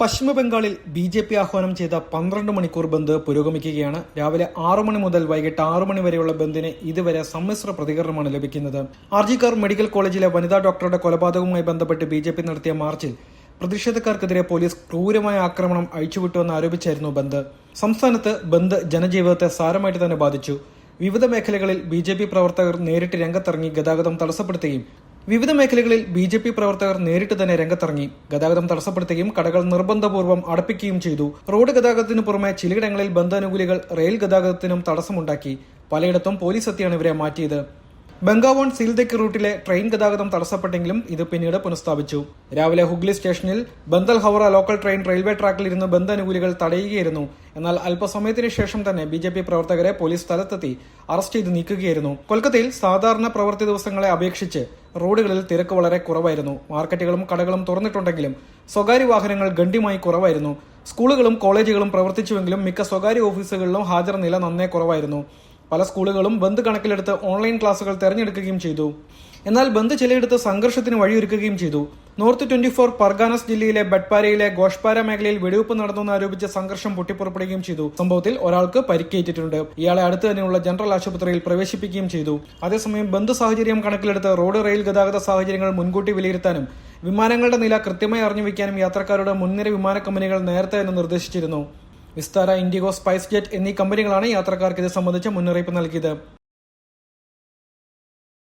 പശ്ചിമ ബംഗാളിൽ B J P ആഹ്വാനം ചെയ്ത പന്ത്രണ്ട് മണിക്കൂർ ബന്ദ് പുരോഗമിക്കുകയാണ്. രാവിലെ ആറു മണി മുതൽ വൈകിട്ട് ആറു മണി വരെയുള്ള ബന്ദിന് ഇതുവരെ സമ്മിശ്ര പ്രതികരണമാണ് ലഭിക്കുന്നത്. ആർജിക്കാർ മെഡിക്കൽ കോളേജിലെ വനിതാ ഡോക്ടറുടെ കൊലപാതകവുമായി ബന്ധപ്പെട്ട് ബി നടത്തിയ മാർച്ചിൽ പ്രതിഷേധക്കാർക്കെതിരെ പോലീസ് ക്രൂരമായ ആക്രമണം അഴിച്ചുവിട്ടുവെന്ന് ആരോപിച്ചായിരുന്നു ബന്ദ്. സംസ്ഥാനത്ത് ബന്ദ് ജനജീവിതത്തെ സാരമായിട്ട് തന്നെ ബാധിച്ചു. വിവിധ മേഖലകളിൽ ബി പ്രവർത്തകർ നേരിട്ട് രംഗത്തിറങ്ങി ഗതാഗതം തടസ്സപ്പെടുത്തുകയും വിവിധ മേഖലകളിൽ ബി ജെ പി പ്രവർത്തകർ നേരിട്ട് തന്നെ രംഗത്തിറങ്ങി. ഗതാഗതം തടസ്സപ്പെടുത്തുകയും കടകൾ നിർബന്ധപൂർവം അടപ്പിക്കുകയും ചെയ്തു. റോഡ് ഗതാഗതത്തിന് പുറമെ ചിലയിടങ്ങളിൽ ബന്ധാനുകൂലികൾ റെയിൽ ഗതാഗതത്തിനും തടസ്സമുണ്ടാക്കി. പലയിടത്തും പോലീസ് എത്തിയാണ് ഇവരെ മാറ്റിയത്. ബംഗാവോൺ സീൽദയ്ക്ക് റൂട്ടിലെ ട്രെയിൻ ഗതാഗതം തടസ്സപ്പെട്ടെങ്കിലും ഇത് പിന്നീട് പുനഃസ്ഥാപിച്ചു. രാവിലെ ഹുഗ്ലി സ്റ്റേഷനിൽ ബന്ദൽ ഹൗറ ലോക്കൽ ട്രെയിൻ റെയിൽവേ ട്രാക്കിൽ ഇരുന്ന് ബന്ദ് അനുകൂലികൾ തടയുകയായിരുന്നു. എന്നാൽ അല്പസമയത്തിന് ശേഷം തന്നെ ബി ജെ പി പ്രവർത്തകരെ പോലീസ് സ്ഥലത്തെത്തി അറസ്റ്റ് ചെയ്ത് നീക്കുകയായിരുന്നു. കൊൽക്കത്തയിൽ സാധാരണ പ്രവൃത്തി ദിവസങ്ങളെ അപേക്ഷിച്ച് റോഡുകളിൽ തിരക്ക് വളരെ കുറവായിരുന്നു. മാർക്കറ്റുകളും കടകളും തുറന്നിട്ടുണ്ടെങ്കിലും സ്വകാര്യ വാഹനങ്ങൾ ഗണ്യമായി കുറവായിരുന്നു. സ്കൂളുകളും കോളേജുകളും പ്രവർത്തിച്ചുവെങ്കിലും മിക്ക സ്വകാര്യ ഓഫീസുകളിലും ഹാജർ നില നന്നേ കുറവായിരുന്നു. പല സ്കൂളുകളും ബന്ദ് കണക്കിലെടുത്ത് ഓൺലൈൻ ക്ലാസുകൾ തെരഞ്ഞെടുക്കുകയും ചെയ്തു. എന്നാൽ ബന്ദ് ചിലയിടത്ത് സംഘർഷത്തിന് വഴിയൊരുക്കുകയും ചെയ്തു. നോർത്ത് ട്വന്റി ഫോർ പർഗാനസ് ജില്ലയിലെ ബട്ട്പാരയിലെ ഗോഷ്പാര മേഖലയിൽ വെടിവെപ്പ് നടന്നുവെന്ന് ആരോപിച്ച് സംഘർഷം പൊട്ടിപ്പുറപ്പെടുകയും ചെയ്തു. സംഭവത്തിൽ ഒരാൾക്ക് പരിക്കേറ്റിട്ടുണ്ട്. ഇയാളെ അടുത്ത് തന്നെയുള്ള ജനറൽ ആശുപത്രിയിൽ പ്രവേശിപ്പിക്കുകയും ചെയ്തു. അതേസമയം ബന്ദ് സാഹചര്യം കണക്കിലെടുത്ത് റോഡ് റെയിൽ ഗതാഗത സാഹചര്യങ്ങൾ മുൻകൂട്ടി വിലയിരുത്താനും വിമാനങ്ങളുടെ നില കൃത്യമായി അറിഞ്ഞു വയ്ക്കാനും യാത്രക്കാരുടെ മുൻനിര വിമാന കമ്പനികൾ നേരത്തെ തന്നെ നിർദ്ദേശിച്ചിരുന്നു. വിസ്താര ഇൻഡിഗോ സ്പൈസ് ജെറ്റ് എന്നീ കമ്പനികളാണ് യാത്രക്കാർക്ക് ഇത് സംബന്ധിച്ച മുന്നറിയിപ്പ് നൽകിയത്.